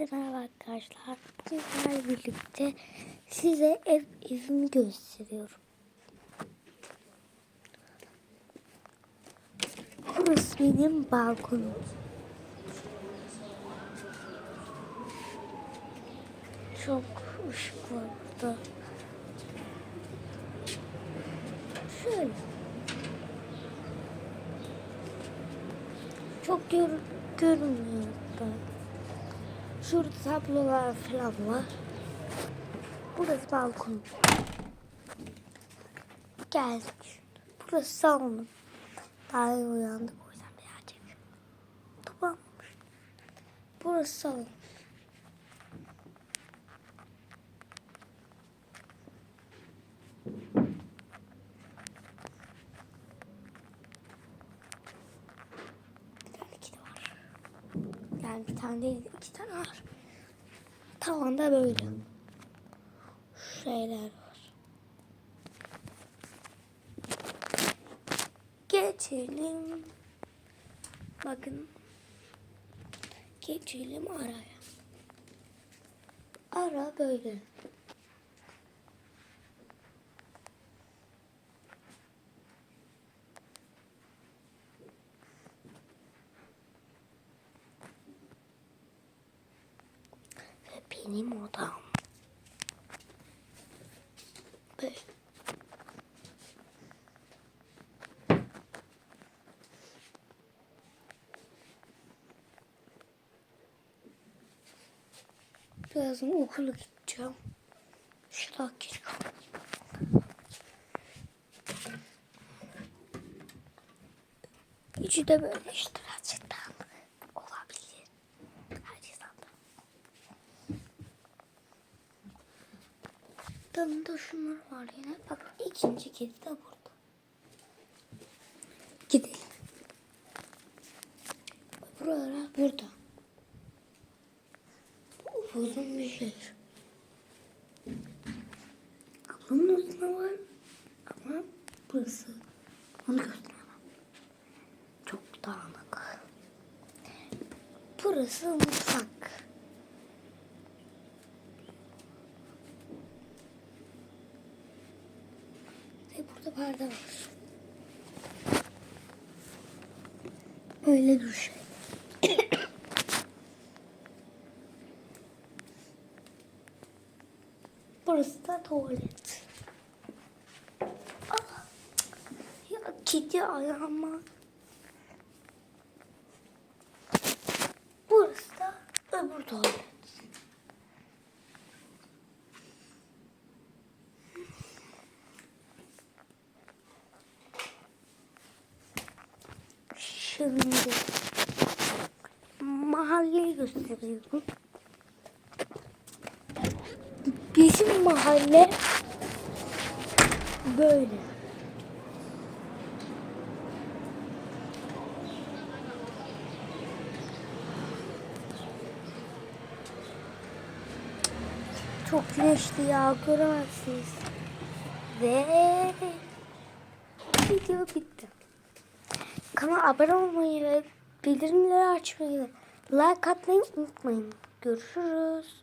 Herkese merhaba arkadaşlar. Sizlerle birlikte size ev evimi gösteriyorum. Burası benim balkonum. Çok ışık var burada. Şöyle. Çok gör görünmüyor. Şurada tablolar falan var. Burası balkon. Geldik. Burası salonum. Daha iyi uyandık o yüzden birazcık. Toparlamış. Burası salon. Bir tane kedi var. Yani bir tane değil iki tane var. Tavanda böyle. Şeyler var. Geçelim. Bakın. Geçelim araya. Ara böyle. Ve benim odam. Böyle. Birazdan okula gideceğim. Şurada geliyor. İçi de böyle işte birazcık Yanında şunlar var yine. Bak ikinci kedi de burada. Gidelim. Buralara burada. Bu uzun bir şey. Ablamın odasında var. Ama burası. Onu gösteremem. Çok dağınık. Burası mutfak. Ve burada perde var. Öyle bir şey. Burası da tuvalet. Ah, ya kedi ayağıma. Burası da öbür tuvalet. Şimdi mahalleyi gösteriyorum. Bizim mahalle böyle. Çok güneşli ya göremezsiniz. Ve video bitti. Kanala abone olmayı ve bildirimleri açmayı like atmayı unutmayın. Görüşürüz.